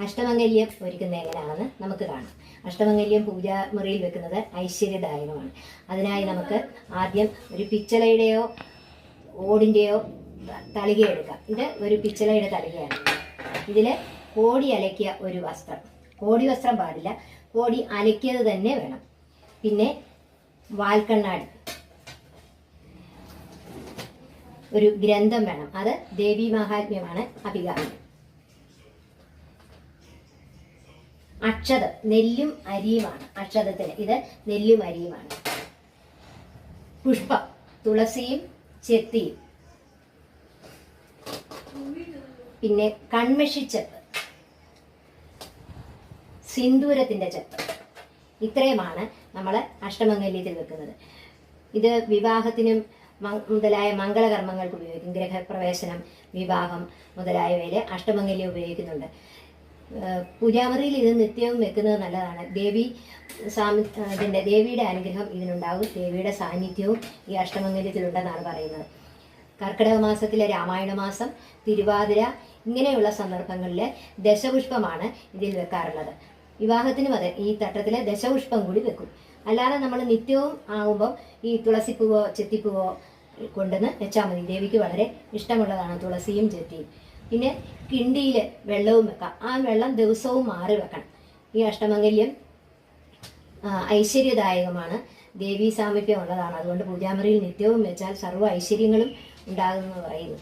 അഷ്ടമംഗല്യം ഒരുക്കുന്നത് എങ്ങനെയാണെന്ന് നമുക്ക് കാണാം. അഷ്ടമംഗല്യം പൂജാമുറിയിൽ വെക്കുന്നത് ഐശ്വര്യദായകമാണ്. അതിനായി നമുക്ക് ആദ്യം ഒരു പിച്ചളയുടെയോ ഓടിന്റെയോ തളിക എടുക്കാം. ഇത് ഒരു പിച്ചളയുടെ തളികയാണ്. ഇതിൽ കോടി അലക്കിയ ഒരു വസ്ത്രം. കോടി വസ്ത്രം പാടില്ല. കോടി അലക്കിയത് തന്നെ വേണം. പിന്നെ വാൽക്കണ്ണാടി. ഒരു ഗ്രന്ഥം വേണം. അത് ദേവി മഹാത്മ്യമാണ് അഭികാമ്യം. അക്ഷത നെല്ലും അരിയുമാണ്. അക്ഷതത്തിന് ഇത് നെല്ലും അരിയുമാണ്. പുഷ്പം തുളസിയും ചെത്തിയും. പിന്നെ കൺമഷിച്ചെപ്പ് സിന്ദൂരത്തിന്റെ ചെപ്പ്. ഇത്രയുമാണ് നമ്മൾ അഷ്ടമംഗല്യത്തിൽ വെക്കുന്നത്. ഇത് വിവാഹത്തിനും മുതലായ മംഗളകർമ്മങ്ങൾക്ക് ഉപയോഗിക്കും. ഗ്രഹപ്രവേശനം വിവാഹം മുതലായവയിൽ അഷ്ടമംഗല്യം ഉപയോഗിക്കുന്നുണ്ട്. പൂജാമുറിയിൽ ഇത് നിത്യവും വെക്കുന്നത് നല്ലതാണ്. ദേവി സ്വാമി ഇതിന്റെ ദേവിയുടെ അനുഗ്രഹം ഇതിനുണ്ടാകും. ദേവിയുടെ സാന്നിധ്യവും ഈ അഷ്ടമംഗല്യത്തിലുണ്ടെന്നാണ് പറയുന്നത്. കർക്കിടക മാസത്തിലെ രാമായണ മാസം തിരുവാതിര ഇങ്ങനെയുള്ള സന്ദർഭങ്ങളിൽ ദശപുഷ്പമാണ് ഇതിൽ വെക്കാറുള്ളത്. വിവാഹത്തിനും അതെ ഈ തട്ടത്തിലെ ദശപുഷ്പം കൂടി വെക്കും. അല്ലാതെ നമ്മൾ നിത്യവും ആകുമ്പോൾ ഈ തുളസിപ്പൂവോ ചെത്തിപ്പൂവോ കൊണ്ടുവന്ന് വെച്ചാൽ മതി. ദേവിക്ക് വളരെ ഇഷ്ടമുള്ളതാണ് തുളസിയും ചെത്തിയും. പിന്നെ കിണ്ടിയിൽ വെള്ളവും വെക്കാം. ആ വെള്ളം ദിവസവും മാറി വെക്കണം. ഈ അഷ്ടമംഗല്യം ഐശ്വര്യദായകമാണ്. ദേവീ സാമീപ്യം ഉള്ളതാണ്. അതുകൊണ്ട് പൂജാമുറിയിൽ നിത്യവും വെച്ചാൽ സർവ ഐശ്വര്യങ്ങളും ഉണ്ടാകുമെന്ന് പറയുന്നു